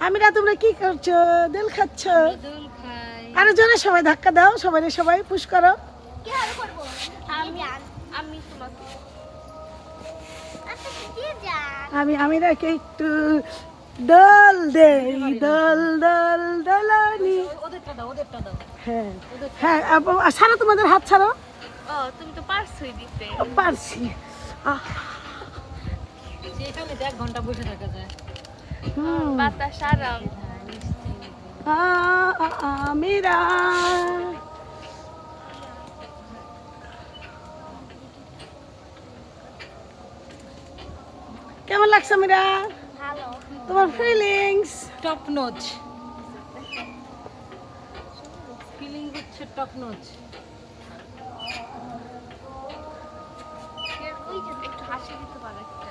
আমিরা তোমরা কি করছ? দোল খাচ্ছ? আরও জোরে সবাই ধাক্কা দাও সবাই সবাই পুশ করো। আমি আমি তোমাকে আচ্ছা আমিরাকে একটু দোল দেই দোল দোল দোলানি। হ্যাঁ হ্যাঁ ছাড়ো তোমাদের হাত ছাড়ো। ও তুমি তো পারছোই দিতে। পারছি। আহ, যেখানে এক ঘণ্টা বসে থাকা যায়। বাতাস আরাম আ- আ- আমিরা কেমন লাগছে ভালো। তোমার ফিলিংস টপ নোচ ফিলিং হচ্ছে টপ নোচ একটু হাসি দিতে পারো একটা